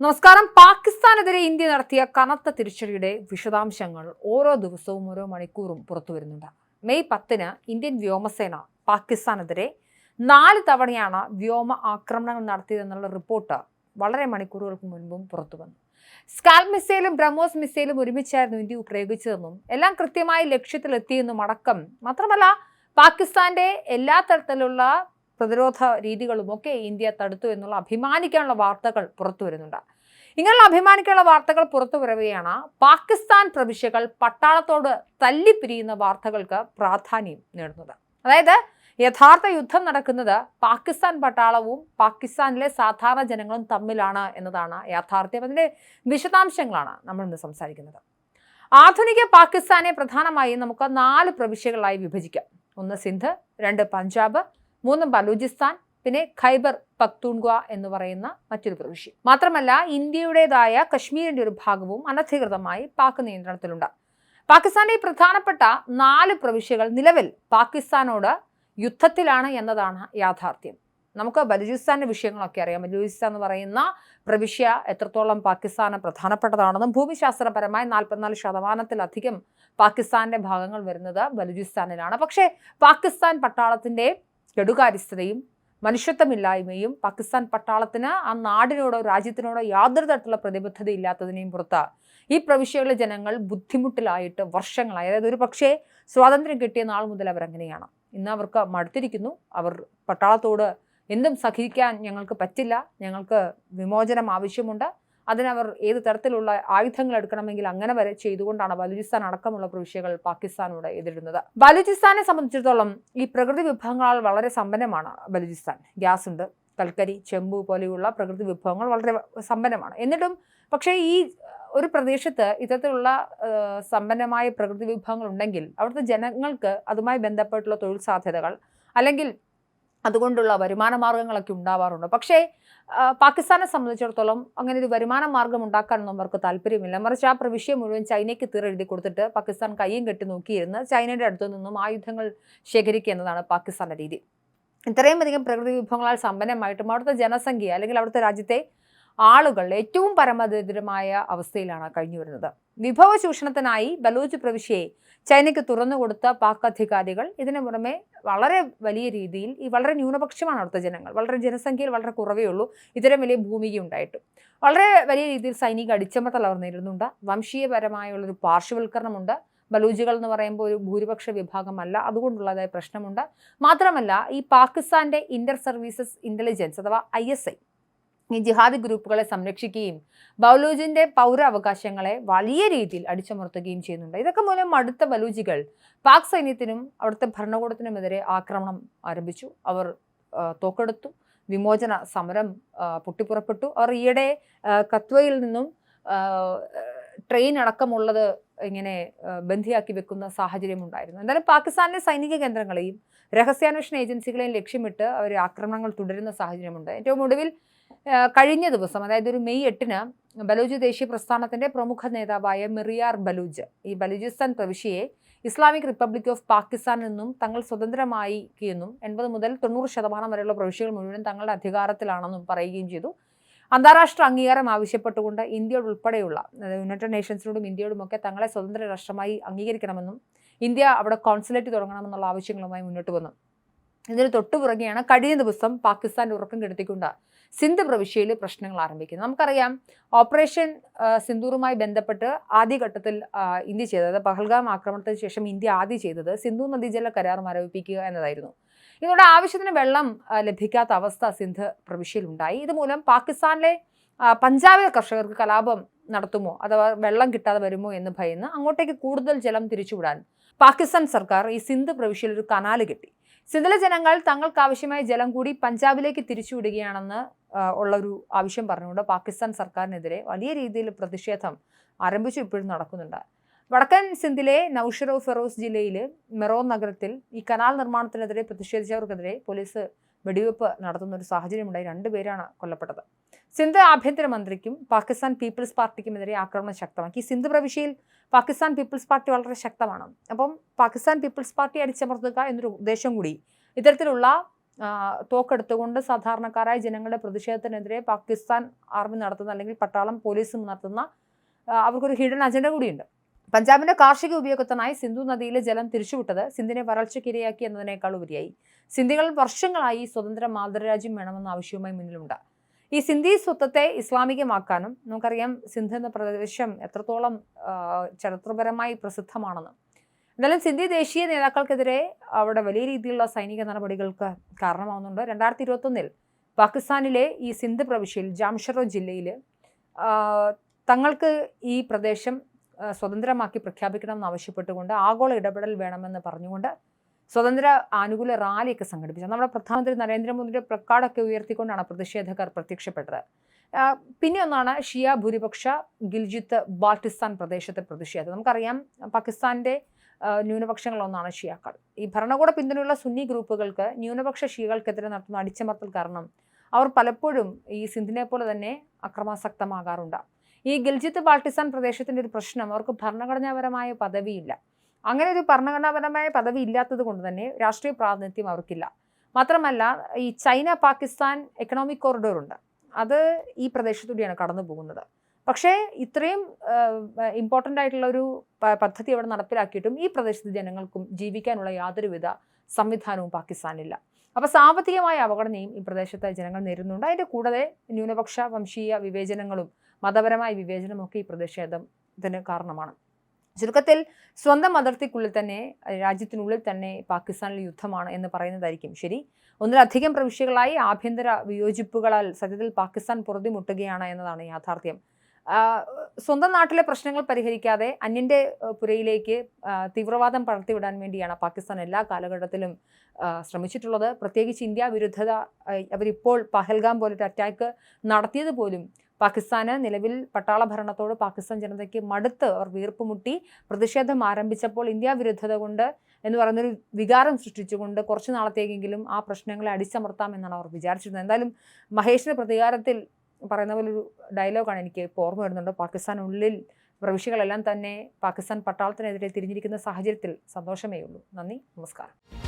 നമസ്കാരം. പാകിസ്ഥാനെതിരെ ഇന്ത്യ നടത്തിയ കനത്ത തിരിച്ചടിയുടെ വിശദാംശങ്ങൾ ഓരോ ദിവസവും ഓരോ മണിക്കൂറും പുറത്തു വരുന്നുണ്ട്. മെയ് പത്തിന് ഇന്ത്യൻ വ്യോമസേന പാകിസ്ഥാനെതിരെ നാല് തവണയാണ് വ്യോമ ആക്രമണങ്ങൾ നടത്തിയതെന്നുള്ള റിപ്പോർട്ട് വളരെ മണിക്കൂറുകൾക്ക് മുൻപും പുറത്തു വന്നു. സ്കാൽ മിസൈലും ബ്രഹ്മോസ് മിസൈലും ഒരുമിച്ചായിരുന്നു ഇന്ത്യ പ്രയോഗിച്ചതെന്നും എല്ലാം കൃത്യമായി ലക്ഷ്യത്തിലെത്തിയെന്നും അടക്കം മാത്രമല്ല പാകിസ്ഥാന്റെ എല്ലാ തരത്തിലുള്ള പ്രതിരോധ രീതികളും ഒക്കെ ഇന്ത്യ തടുത്തു എന്നുള്ള അഭിമാനിക്കാനുള്ള വാർത്തകൾ പുറത്തു വരുന്നുണ്ട്. ഇങ്ങനെയുള്ള അഭിമാനിക്കാനുള്ള വാർത്തകൾ പുറത്തു വരവെയാണ് പാകിസ്ഥാൻ പ്രവിശ്യകൾ പട്ടാളത്തോട് തല്ലിപ്പിരിയുന്ന വാർത്തകൾക്ക് പ്രാധാന്യം നേടുന്നത്. അതായത് യഥാർത്ഥ യുദ്ധം നടക്കുന്നത് പാകിസ്ഥാൻ പട്ടാളവും പാകിസ്ഥാനിലെ സാധാരണ ജനങ്ങളും തമ്മിലാണ് എന്നതാണ് യാഥാർത്ഥ്യം. അതിന്റെ വിശദാംശങ്ങളാണ് നമ്മൾ ഇന്ന് സംസാരിക്കുന്നത്. ആധുനിക പാകിസ്ഥാനെ പ്രധാനമായും നമുക്ക് നാല് പ്രവിശ്യകളായി വിഭജിക്കാം. ഒന്ന് സിന്ധ് രണ്ട് പഞ്ചാബ് മൂന്ന് ബലൂചിസ്ഥാൻ പിന്നെ ഖൈബർ പക്തൂൺഗ്വ എന്ന് പറയുന്ന മറ്റൊരു പ്രവിശ്യ. മാത്രമല്ല ഇന്ത്യയുടേതായ കശ്മീരിന്റെ ഒരു ഭാഗവും അനധികൃതമായി പാക് നിയന്ത്രണത്തിലുണ്ട്. പാകിസ്ഥാന്റെ പ്രധാനപ്പെട്ട നാല് പ്രവിശ്യകൾ നിലവിൽ പാകിസ്ഥാനോട് യുദ്ധത്തിലാണ് എന്നതാണ് യാഥാർത്ഥ്യം. നമുക്ക് ബലൂചിസ്ഥാന്റെ വിഷയങ്ങളൊക്കെ അറിയാം. ബലൂചിസ്ഥാൻ എന്ന് പറയുന്ന പ്രവിശ്യ എത്രത്തോളം പാകിസ്ഥാന് പ്രധാനപ്പെട്ടതാണെന്നും ഭൂമിശാസ്ത്രപരമായി നാൽപ്പത്തിനാല് ശതമാനത്തിലധികം പാകിസ്ഥാന്റെ ഭാഗങ്ങൾ വരുന്നത് ബലൂചിസ്ഥാനിലാണ്. പക്ഷേ പാകിസ്ഥാൻ പട്ടാളത്തിന്റെ കെടുകാര്യസ്ഥതയും മനുഷ്യത്വമില്ലായ്മയും പാകിസ്ഥാൻ പട്ടാളത്തിന് ആ നാടിനോടോ രാജ്യത്തിനോടോ യാതൊരു തരത്തിലുള്ള പ്രതിബദ്ധത ഇല്ലാത്തതിനെയും പുറത്ത് ഈ പ്രവിശ്യകളിലെ ജനങ്ങൾ ബുദ്ധിമുട്ടിലായിട്ട് വർഷങ്ങളായി. അതായത് ഒരു പക്ഷേ സ്വാതന്ത്ര്യം കിട്ടിയ നാൾ മുതൽ അവരങ്ങനെയാണ് ഇന്ന് അവർക്ക് മടുത്തിരിക്കുന്നു. അവർ പട്ടാളത്തോട് എന്തും സഹിക്കാൻ ഞങ്ങൾക്ക് പറ്റില്ല. ഞങ്ങൾക്ക് വിമോചനം ആവശ്യമുണ്ട്. അതിനവർ ഏത് തരത്തിലുള്ള ആയുധങ്ങൾ എടുക്കണമെങ്കിൽ അങ്ങനെ വരെ ചെയ്തുകൊണ്ടാണ് ബലൂചിസ്ഥാൻ അടക്കമുള്ള പ്രവിശ്യകൾ പാകിസ്ഥാനോട് എതിരിടുന്നത്. ബലൂചിസ്ഥാനെ സംബന്ധിച്ചിടത്തോളം ഈ പ്രകൃതി വിഭവങ്ങളാൽ വളരെ സമ്പന്നമാണ് ബലൂചിസ്ഥാൻ. ഗ്യാസ് ഉണ്ട് കൽക്കരി ചെമ്പു പോലെയുള്ള പ്രകൃതി വിഭവങ്ങൾ വളരെ സമ്പന്നമാണ്. എന്നിട്ടും പക്ഷേ ഈ ഒരു പ്രദേശത്ത് ഇത്തരത്തിലുള്ള സമ്പന്നമായ പ്രകൃതി വിഭവങ്ങൾ ഉണ്ടെങ്കിൽ അവിടുത്തെ ജനങ്ങൾക്ക് അതുമായി ബന്ധപ്പെട്ടുള്ള തൊഴിൽ സാധ്യതകൾ അല്ലെങ്കിൽ അതുകൊണ്ടുള്ള വരുമാന മാർഗങ്ങളൊക്കെ ഉണ്ടാവാറുണ്ട്. പക്ഷേ പാകിസ്ഥാനെ സംബന്ധിച്ചിടത്തോളം അങ്ങനെ ഒരു വരുമാന മാർഗം ഉണ്ടാക്കാനൊന്നും അവർക്ക് താല്പര്യമില്ല. മറിച്ച് ആ പ്രവിശ്യം മുഴുവൻ ചൈനയ്ക്ക് തീരെഴുതി കൊടുത്തിട്ട് പാകിസ്ഥാൻ കൈയും കെട്ടി നോക്കിയിരുന്ന് ചൈനയുടെ അടുത്തു നിന്നും ആയുധങ്ങൾ ശേഖരിക്കുക എന്നതാണ് പാകിസ്ഥാന്റെ രീതി. ഇത്രയും അധികം പ്രകൃതി വിഭവങ്ങളാൽ സമ്പന്നമായിട്ടും അവിടുത്തെ ജനസംഖ്യ അല്ലെങ്കിൽ അവിടുത്തെ രാജ്യത്തെ ആളുകൾ ഏറ്റവും പരമദരിദ്രമായ അവസ്ഥയിലാണ് കഴിഞ്ഞു വരുന്നത്. വിഭവ ചൂഷണത്തിനായി ബലൂച്ച് പ്രവിശ്യയെ ചൈനയ്ക്ക് തുറന്നു കൊടുത്ത പാക് അധികാരികൾ ഇതിനു പുറമെ വളരെ വലിയ രീതിയിൽ ഈ വളരെ ന്യൂനപക്ഷമാണ് അവിടുത്തെ ജനങ്ങൾ. വളരെ ജനസംഖ്യയിൽ വളരെ കുറവേ ഉള്ളൂ. ഇത്തരം വലിയ ഭൂമിക ഉണ്ടായിട്ടും. വളരെ വലിയ രീതിയിൽ സൈനിക അടിച്ചമർത്തൽ അവർ നേരിടുന്നുണ്ട്. വംശീയപരമായുള്ളൊരു പാർശ്വവൽക്കരണമുണ്ട്. ബലൂജികൾ എന്ന് പറയുമ്പോൾ ഒരു ഭൂരിപക്ഷ വിഭാഗമല്ല. അതുകൊണ്ടുള്ളതായ പ്രശ്നമുണ്ട്. മാത്രമല്ല ഈ പാകിസ്ഥാന്റെ ഇന്റർ സർവീസസ് ഇന്റലിജൻസ് അഥവാ ഐ ഈ ജിഹാദി ഗ്രൂപ്പുകളെ സംരക്ഷിക്കുകയും ബൗലൂജിന്റെ പൗരാവകാശങ്ങളെ വലിയ രീതിയിൽ അടിച്ചമർത്തുകയും ചെയ്യുന്നുണ്ട്. ഇതൊക്കെ മൂലം അടുത്ത ബലൂജികൾ പാക് സൈന്യത്തിനും അവിടുത്തെ ഭരണകൂടത്തിനുമെതിരെ ആക്രമണം ആരംഭിച്ചു. അവർ തോക്കെടുത്തു. വിമോചന സമരം പൊട്ടിപ്പുറപ്പെട്ടു. അവർ ഈയിടെ കത്വയിൽ നിന്നും ട്രെയിൻ അടക്കമുള്ളത് ഇങ്ങനെ ബന്ധിയാക്കി വെക്കുന്ന സാഹചര്യം ഉണ്ടായിരുന്നു എന്തായാലും പാകിസ്ഥാനിലെ സൈനിക കേന്ദ്രങ്ങളെയും രഹസ്യാന്വേഷണ ഏജൻസികളെയും ലക്ഷ്യമിട്ട് അവർ ആക്രമണങ്ങൾ തുടരുന്ന സാഹചര്യമുണ്ട്. ഏറ്റവും ഒടുവിൽ കഴിഞ്ഞ ദിവസം അതായത് ഒരു മെയ് എട്ടിന് ബലൂജ് ദേശീയ പ്രസ്ഥാനത്തിന്റെ പ്രമുഖ നേതാവായ മിറിയാർ ബലൂജ് ഈ ബലൂചിസ്ഥാൻ പ്രവിശ്യയെ ഇസ്ലാമിക് റിപ്പബ്ലിക് ഓഫ് പാകിസ്ഥാനിൽ നിന്നും തങ്ങൾ സ്വതന്ത്രമായി എന്നും എൺപത് മുതൽ തൊണ്ണൂറ് ശതമാനം വരെയുള്ള പ്രവിശ്യകൾ മുഴുവൻ തങ്ങളുടെ അധികാരത്തിലാണെന്നും പറയുകയും ചെയ്തു. അന്താരാഷ്ട്ര അംഗീകാരം ആവശ്യപ്പെട്ടുകൊണ്ട് ഇന്ത്യയോടുൾപ്പെടെയുള്ള യുണൈറ്റഡ് നേഷൻസിനോടും ഇന്ത്യയോടുമൊക്കെ തങ്ങളെ സ്വതന്ത്ര രാഷ്ട്രമായി അംഗീകരിക്കണമെന്നും ഇന്ത്യ അവിടെ കോൺസുലേറ്റ് തുടങ്ങണമെന്നുള്ള ആവശ്യങ്ങളുമായി മുന്നോട്ട് വന്നു. ഇതിന് തൊട്ടുപുറകെയാണ് കഴിഞ്ഞ ദിവസം പാകിസ്ഥാൻ ഉറക്കം കെടുത്തിക്കൊണ്ട് സിന്ധ് പ്രവിശ്യയിൽ പ്രശ്നങ്ങൾ ആരംഭിക്കുന്നത്. നമുക്കറിയാം ഓപ്പറേഷൻ സിന്ധൂറുമായി ബന്ധപ്പെട്ട് ആദ്യഘട്ടത്തിൽ ഇന്ത്യ ചെയ്തത് പഹൽഗാം ആക്രമണത്തിന് ശേഷം ഇന്ത്യ ആദ്യം ചെയ്തത് സിന്ധു നദീജല കരാർ മരവിപ്പിക്കുക എന്നതായിരുന്നു. ഇതോടെ ആവശ്യത്തിന് വെള്ളം ലഭിക്കാത്ത അവസ്ഥ സിന്ധ് പ്രവിശ്യയിൽ ഉണ്ടായി. ഇതുമൂലം പാകിസ്ഥാനിലെ പഞ്ചാബിലെ കർഷകർക്ക് കലാപം നടത്തുമോ? അഥവാ വെള്ളം കിട്ടാതെ വരുമോ എന്ന് ഭയന്ന് അങ്ങോട്ടേക്ക് കൂടുതൽ ജലം തിരിച്ചുവിടാൻ പാകിസ്ഥാൻ സർക്കാർ ഈ സിന്ധ് പ്രവിശ്യയിൽ ഒരു കനാല് കെട്ടി. സിന്ധിലെ ജനങ്ങൾ തങ്ങൾക്ക് ആവശ്യമായ ജലം കൂടി പഞ്ചാബിലേക്ക് തിരിച്ചുവിടുകയാണെന്ന് ഉള്ളൊരു ആവശ്യം പറഞ്ഞുകൊണ്ട് പാകിസ്ഥാൻ സർക്കാരിനെതിരെ വലിയ രീതിയിൽ പ്രതിഷേധം ആരംഭിച്ചു ഇപ്പോഴും നടക്കുന്നുണ്ട്. വടക്കൻ സിന്ധിലെ നൌഷറോ ഫെറോസ് ജില്ലയിൽ മെറോ നഗരത്തിൽ ഈ കനാൽ നിർമ്മാണത്തിനെതിരെ പ്രതിഷേധിച്ചവർക്കെതിരെ പോലീസ് വെടിവെപ്പ് നടത്തുന്ന ഒരു സാഹചര്യം ഉണ്ടായി രണ്ടുപേരാണ് കൊല്ലപ്പെട്ടത്. സിന്ധ് ആഭ്യന്തരമന്ത്രിക്കും പാകിസ്ഥാൻ പീപ്പിൾസ് പാർട്ടിക്കുമെതിരെ ആക്രമണം ശക്തമാക്കി. സിന്ധ് പ്രവിശ്യയിൽ പാകിസ്ഥാൻ പീപ്പിൾസ് പാർട്ടി വളരെ ശക്തമാണ്. അപ്പം പാകിസ്ഥാൻ പീപ്പിൾസ് പാർട്ടി അടിച്ചമർത്തുക എന്നൊരു ഉദ്ദേശം കൂടി ഇത്തരത്തിലുള്ള തോക്കെടുത്തുകൊണ്ട് സാധാരണക്കാരായ ജനങ്ങളുടെ പ്രതിഷേധത്തിനെതിരെ പാകിസ്ഥാൻ ആർമി നടത്തുന്ന അല്ലെങ്കിൽ പട്ടാളം പോലീസും നടത്തുന്ന അവർക്കൊരു ഹിഡൻ അജണ്ട കൂടിയുണ്ട്. പഞ്ചാബിന്റെ കാർഷിക ഉപയോഗത്തിനായി സിന്ധു നദിയിലെ ജലം തിരിച്ചുവിട്ടത് സിന്ധിനെ വരൾച്ചയ്ക്കിരയാക്കി എന്നതിനേക്കാൾ ഉപരിയായി. സിന്ധികൾ വർഷങ്ങളായി സ്വതന്ത്ര മാതൃരാജ്യം വേണമെന്ന ആവശ്യവുമായി മുന്നിലുണ്ട്. ഈ സിന്ധി സ്വത്വത്തെ ഇസ്ലാമികമാക്കാനും നമുക്കറിയാം സിന്ധ് എന്ന പ്രദേശം എത്രത്തോളം ചരിത്രപരമായി പ്രസിദ്ധമാണെന്ന്. എന്തായാലും സിന്ധി ദേശീയ നേതാക്കൾക്കെതിരെ അവിടെ വലിയ രീതിയിലുള്ള സൈനിക നടപടികൾക്ക് കാരണമാവുന്നുണ്ട്. രണ്ടായിരത്തി ഇരുപത്തൊന്നിൽ പാകിസ്ഥാനിലെ ഈ സിന്ധ് പ്രവിശ്യയിൽ ജാംഷറോ ജില്ലയിൽ തങ്ങൾക്ക് ഈ പ്രദേശം സ്വതന്ത്രമാക്കി പ്രഖ്യാപിക്കണമെന്ന് ആവശ്യപ്പെട്ടുകൊണ്ട് ആഗോള ഇടപെടൽ വേണമെന്ന് പറഞ്ഞുകൊണ്ട് സ്വതന്ത്ര ആനുകൂല റാലിയൊക്കെ സംഘടിപ്പിച്ചു. നമ്മുടെ പ്രധാനമന്ത്രി നരേന്ദ്രമോദിയുടെ പ്ലക്കാർഡൊക്കെ ഉയർത്തിക്കൊണ്ടാണ് പ്രതിഷേധക്കാർ പ്രത്യക്ഷപ്പെട്ടത്. പിന്നെ ഒന്നാണ് ഷിയ ഭൂരിപക്ഷ ഗിൽജിത്ത് ബാൾട്ടിസ്ഥാൻ പ്രദേശത്തെ പ്രതിഷേധം. നമുക്കറിയാം പാകിസ്ഥാന്റെ ന്യൂനപക്ഷങ്ങളൊന്നാണ് ഷിയാക്കൾ. ഈ ഭരണകൂട പിന്തുണയുള്ള സുന്നി ഗ്രൂപ്പുകൾക്ക് ന്യൂനപക്ഷ ഷിയകൾക്കെതിരെ നടത്തുന്ന അടിച്ചമർത്തൽ കാരണം അവർ പലപ്പോഴും ഈ സിന്ധിനെ പോലെ തന്നെ അക്രമാസക്തമാകാറുണ്ട്. ഈ ഗിൽജിത്ത് ബാൾട്ടിസ്ഥാൻ പ്രദേശത്തിന്റെ ഒരു പ്രശ്നം. അവർക്ക് ഭരണഘടനാപരമായ പദവിയില്ല. അങ്ങനെ ഒരു ഭരണഘടനാപരമായ പദവി ഇല്ലാത്തത് കൊണ്ട് തന്നെ രാഷ്ട്രീയ പ്രാതിനിധ്യം അവർക്കില്ല. മാത്രമല്ല ഈ ചൈന പാകിസ്ഥാൻ എക്കണോമിക് കോറിഡോർ ഉണ്ട്. അത് ഈ പ്രദേശത്തൂടെയാണ് കടന്നു പോകുന്നത്. പക്ഷേ ഇത്രയും ഇമ്പോർട്ടന്റ് ആയിട്ടുള്ള ഒരു പദ്ധതി അവിടെ നടപ്പിലാക്കിയിട്ടും ഈ പ്രദേശത്തെ ജനങ്ങൾക്കും ജീവിക്കാനുള്ള യാതൊരുവിധ സംവിധാനവും പാകിസ്ഥാനില്ല. അപ്പോൾ സാമ്പത്തികമായ അപകടനയും ഈ പ്രദേശത്തെ ജനങ്ങൾ നേരിടുന്നുണ്ട്. അതിന്റെ കൂടാതെ ന്യൂനപക്ഷ വംശീയ വിവേചനങ്ങളും മതപരമായ വിവേചനമൊക്കെ ഈ പ്രതിഷേധത്തിന് കാരണമാണ്. ചുരുക്കത്തിൽ സ്വന്തം അതിർത്തിക്കുള്ളിൽ തന്നെ രാജ്യത്തിനുള്ളിൽ തന്നെ പാകിസ്ഥാനിൽ യുദ്ധമാണ് എന്ന് പറയുന്നതായിരിക്കും ശരി. ഒന്നിലധികം പ്രവിശ്യകളായി ആഭ്യന്തര വിയോജിപ്പുകളാൽ സത്യത്തിൽ പാകിസ്ഥാൻ പൊറുതിമുട്ടുകയാണ് എന്നതാണ് യാഥാർത്ഥ്യം. സ്വന്തം നാട്ടിലെ പ്രശ്നങ്ങൾ പരിഹരിക്കാതെ അന്യന്റെ പുരയിലേക്ക് തീവ്രവാദം പടർത്തിവിടാൻ വേണ്ടിയാണ് പാകിസ്ഥാൻ എല്ലാ കാലഘട്ടത്തിലും ശ്രമിച്ചിട്ടുള്ളത്. പ്രത്യേകിച്ച് ഇന്ത്യ വിരുദ്ധത അവരിപ്പോൾ പഹൽഗാം പോലൊരു അറ്റാക്ക് നടത്തിയത് പോലും പാകിസ്ഥാന് നിലവിൽ പട്ടാള ഭരണത്തോട് പാകിസ്ഥാൻ ജനതയ്ക്ക് മടുത്ത് അവർ വീർപ്പുമുട്ടി പ്രതിഷേധം ആരംഭിച്ചപ്പോൾ ഇന്ത്യ വിരുദ്ധത കൊണ്ട് എന്ന് പറയുന്നൊരു വികാരം സൃഷ്ടിച്ചുകൊണ്ട് കുറച്ച് നാളത്തേക്കെങ്കിലും ആ പ്രശ്നങ്ങളെ അടിച്ചമർത്താം എന്നാണ് അവർ വിചാരിച്ചിരുന്നത്. എന്തായാലും മഹേഷിന്റെ പ്രതികാരത്തിൽ പറയുന്ന പോലെ ഒരു ഡയലോഗാണ് എനിക്ക് ഇപ്പോൾ ഓർമ്മ വരുന്നുണ്ട്. പാകിസ്ഥാനുള്ളിൽ പ്രവിശ്യകളെല്ലാം തന്നെ പാകിസ്ഥാൻ പട്ടാളത്തിനെതിരെ തിരിഞ്ഞിരിക്കുന്ന സാഹചര്യത്തിൽ സന്തോഷമേ ഉള്ളൂ നന്ദി നമസ്കാരം.